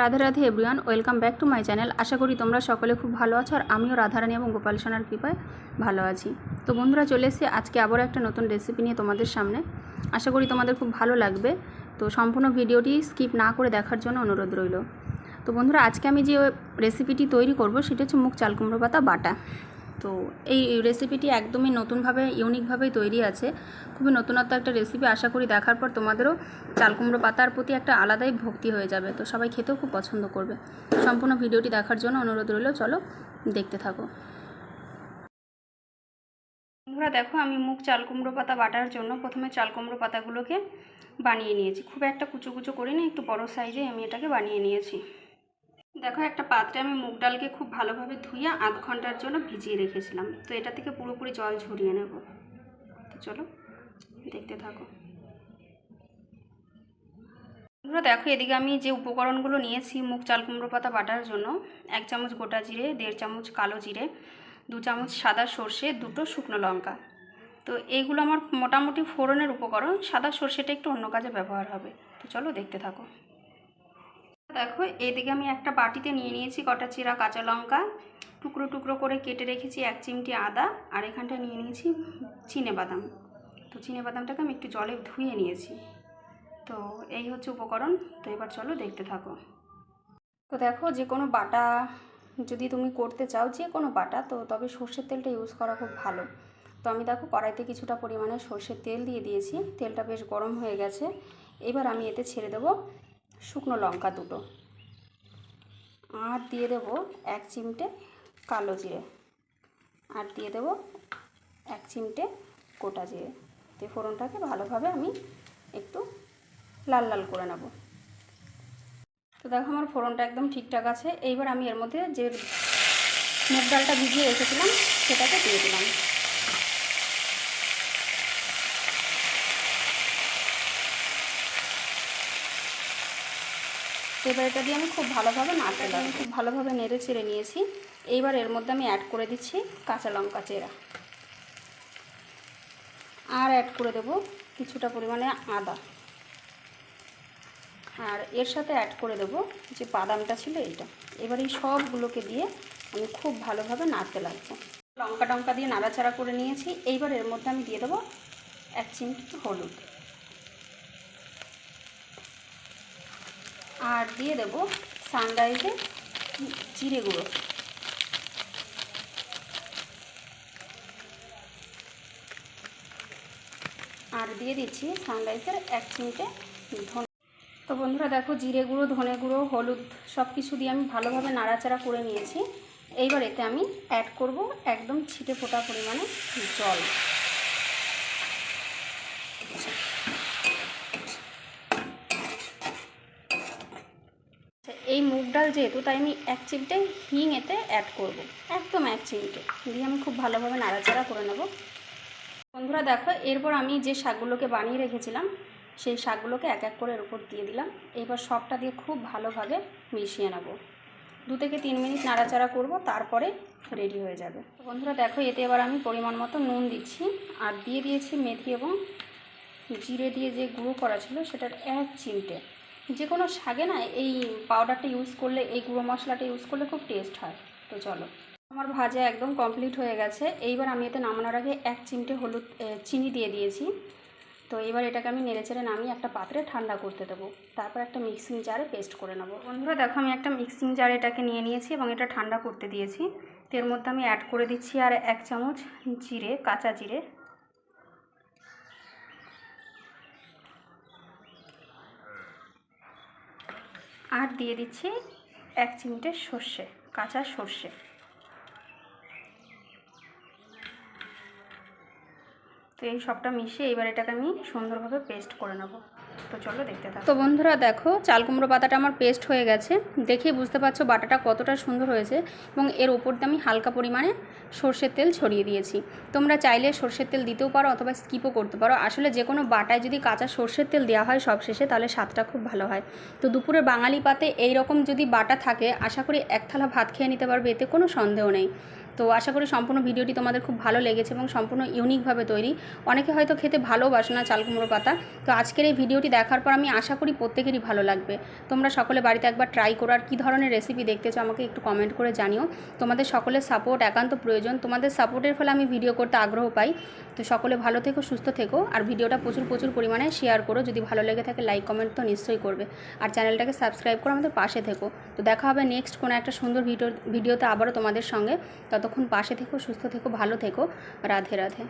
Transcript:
Radhe Radhe everyone welcome back to my channel আশা করি তোমরা সকলে খুব ভালো আছো আর আমিও রাধারানী এবং গোপাল সোনার কৃপায় ভালো আছি। তো বন্ধুরা, চলে এসে আজকে আবার একটা নতুন রেসিপি নিয়ে তোমাদের সামনে। আশা করি তোমাদের খুব ভালো লাগবে। তো সম্পূর্ণ ভিডিওটি স্কিপ না করে দেখার জন্য অনুরোধ রইল। তো বন্ধুরা, আজকে আমি যে রেসিপিটি তৈরি করব, সেটা হচ্ছে মুখ চালকুমড়ো পাতা বাটা। তো এই রেসিপিটি একদমই নতুনভাবে ইউনিকভাবেই তৈরি আছে। খুবই নতুনত্ব একটা রেসিপি আশা করি দেখার পর তোমাদেরও চাল কুমড়ো পাতার প্রতি একটা আলাদাই ভক্তি হয়ে যাবে। তো সবাই খেতেও খুব পছন্দ করবে। সম্পূর্ণ ভিডিওটি দেখার জন্য অনুরোধ রইল, চলো দেখতে থাকো। বন্ধুরা দেখো, আমি মুখ চাল কুমড়ো পাতা বাটার জন্য প্রথমে চাল কুমড়ো পাতাগুলোকে বানিয়ে নিয়েছি। খুব একটা কুচো কুচো করে নিয়ে একটু বড় সাইজে আমি এটাকে বানিয়ে নিয়েছি। দেখো, একটা পাত্রে আমি মুগ ডালকে খুব ভালোভাবে ধুয়ে আধ ঘণ্টার জন্য ভিজিয়ে রেখেছিলাম। তো এটা থেকে পুরোপুরি জল ঝরিয়ে নেব। তো চলো, দেখতে থাকো। বন্ধুরা, দেখো, এদিকে আমি যে উপকরণগুলো নিয়েছি, মুগ চাল কুমড়ো পাতা বাটার জন্য, এক চামচ গোটা জিরে, দেড় চামচ কালো জিরে, দু চামচ সাদা সর্ষে, দুটো শুকনো লঙ্কা। তো এইগুলো আমার মোটামুটি ফোড়নের উপকরণ, সাদা সর্ষেটা একটু অন্য কাজে ব্যবহার হবে। তো চলো, দেখতে থাকো। দেখো, এদিকে আমি একটা বাটিতে নিয়ে নিয়েছি কটা চিরা কাঁচা লঙ্কা। টুকরো টুকরো করে কেটে রেখেছি এক চিমটি আদা, আর এখানটায় নিয়ে নিয়েছি চিনে বাদাম। তো চিনে বাদামটাকে আমি একটু জলে ধুয়ে নিয়েছি। তো এই হচ্ছে উপকরণ। তো এবার চলো দেখতে থাকো। তো দেখো, যে কোনো বাটা যদি তুমি করতে চাও, যে কোনো বাটা, তো তবে সর্ষের তেলটা ইউজ করা খুব ভালো। তো আমি দেখো, কড়াইতে কিছুটা পরিমাণে সর্ষের তেল দিয়ে দিয়েছি। তেলটা বেশ গরম হয়ে গেছে। এবার আমি এতে ছেড়ে দেবো শুকনো লঙ্কা দুটো। আর দিয়ে দেব এক চিমটে কালো জিরে। আর দিয়ে দেব এক চিমটে গোটা জিরে। তো ফোড়নটাকে ভালোভাবে আমি একটু লাল লাল করে নেব। তো দেখো আমার ফোড়নটা একদম ঠিকঠাক আছে। এইবার আমি এর মধ্যে যে মুগ ডালটা ভিজিয়ে রেখেছিলাম, সেটাকে দিয়ে দিলাম। এবার এটা দিয়ে আমি খুব ভালোভাবে নাড়তে লাগবো। খুব ভালোভাবে নেড়ে ছেড়ে নিয়েছি। এইবার এর মধ্যে আমি অ্যাড করে দিচ্ছি কাঁচা লঙ্কা চেরা। আর অ্যাড করে দেব কিছুটা পরিমাণে আদা। আর এর সাথে অ্যাড করে দেব যে বাদামটা ছিল এইটা। এবার এই সবগুলোকে দিয়ে আমি খুব ভালোভাবে নাড়তে লাগবো। লঙ্কা টঙ্কা দিয়ে নাড়াচাড়া করে নিয়েছি। এইবার এর মধ্যে আমি দিয়ে দেবো এক চিমটি হলুদ। আর দিয়ে দেবো সানরাইজে জিরে গুঁড়ো। আর দিয়ে দিচ্ছি সানরাইজের এক চিমটে ধনে। তো বন্ধুরা দেখো জিরে গুঁড়ো, ধনে গুঁড়ো, হলুদ সব কিছু দিয়ে আমি ভালোভাবে নাড়াচাড়া করে নিয়েছি। এইবার এতে আমি অ্যাড করব একদম ছিটে ফোটা পরিমাণে জল এই মুগ ডাল যেহেতু, তাই আমি এক চিমটে হিং এতে অ্যাড করব। একদম এক চিমটে। দিয়ে আমি খুব ভালোভাবে নাড়াচাড়া করে নেব। বন্ধুরা দেখো, এরপর আমি যে শাকগুলোকে বানিয়ে রেখেছিলাম, সেই শাকগুলোকে এক এক করে এর উপর দিয়ে দিলাম। এবার সবটা দিয়ে খুব ভালোভাবে মিশিয়ে নেব। দু থেকে তিন মিনিট নাড়াচাড়া করব, তারপরে রেডি হয়ে যাবে। বন্ধুরা দেখো, এতে এবার আমি পরিমাণ মতো নুন দিচ্ছি। আর দিয়ে দিয়েছি মেথি এবং জিরে দিয়ে যে গুঁড়ো করা ছিল, সেটার এক চিমটে। যে কোনো শাকে না এই পাউডারটা ইউজ করলে, এই গুঁড়ো মশলাটা ইউজ করলে খুব টেস্ট হয়। তো চলো। আমার ভাজা একদম কমপ্লিট হয়ে গেছে। এইবার আমি এতে নামানোর আগে এক চিমটে হলুদ চিনি দিয়ে দিয়েছি। তো এবার এটাকে আমি নেড়েচেড়ে নামিয়ে একটা পাত্রে ঠান্ডা করতে দেবো। তারপর একটা মিক্সিং জারে পেস্ট করে নেব। বন্ধুরা, দেখো আমি একটা মিক্সিং জারে এটাকে নিয়ে নিয়েছি এবং এটা ঠান্ডা করতে দিয়েছি। তো এর মধ্যে আমি অ্যাড করে দিচ্ছি আর এক চামচ জিরে, কাঁচা জিরে। আর দিয়ে দিচ্ছি এক চিমটে সর্ষে, কাঁচা সর্ষে। তো এই সবটা মিশিয়ে এবার এটাকে আমি সুন্দরভাবে পেস্ট করে নেব। তো চলো দেখতে থাকো। তো বন্ধুরা দেখো, চাল কুমড়ো পাতাটা আমার পেস্ট হয়ে গেছে। দেখেই বুঝতে পারছ বাটাটা কতটা সুন্দর হয়েছে এবং এর ওপর দিয়ে আমি হালকা পরিমাণে সর্ষের তেল ছড়িয়ে দিয়েছি। তোমরা চাইলে সর্ষের তেল দিতেও পারো অথবা স্কিপও করতে পারো। আসলে যে কোনো বাটায় যদি কাঁচা সর্ষের তেল দেওয়া হয় সব শেষে তাহলে স্বাদটা খুব ভালো হয়। তো দুপুরে বাঙালি পাতে এই রকম যদি বাটা থাকে, আশা করি এক থালা ভাত খেয়ে নিতে পারবে, এতে কোনো সন্দেহ নেই। তো আশা করি সম্পূর্ণ ভিডিওটি তোমাদের খুব ভালো লেগেছে এবং সম্পূর্ণ ইউনিকভাবে তৈরি। অনেকে হয়তো খেতে ভালোবাসে না চাল কুমড়ো পাতা। তো আজকের এই ভিডিওটি দেখার পর আমি আশা করি প্রত্যেকেরই ভালো লাগবে। তোমরা সকলে বাড়িতে একবার ট্রাই করো আর কী ধরনের রেসিপি দেখতে চাও আমাকে একটু কমেন্ট করে জানিও। তোমাদের সকলের সাপোর্ট একান্ত প্রয়োজন। তোমাদের সাপোর্টের ফলে আমি ভিডিও করতে আগ্রহ পাই। তো সকলে ভালো থেকো, সুস্থ থেকো আর ভিডিওটা প্রচুর প্রচুর পরিমাণে শেয়ার করো। যদি ভালো লেগে থাকে লাইক কমেন্ট তো নিশ্চয়ই করবে। আর চ্যানেলটাকে সাবস্ক্রাইব করে আমাদের পাশে থেকো। তো দেখা হবে নেক্সট কোনো একটা সুন্দর ভিডিও, ভিডিওতে আবারও তোমাদের সঙ্গে। ততক্ষণ পাশে থেকো সুস্থ থেকো ভালো থেকো। রাধে রাধে।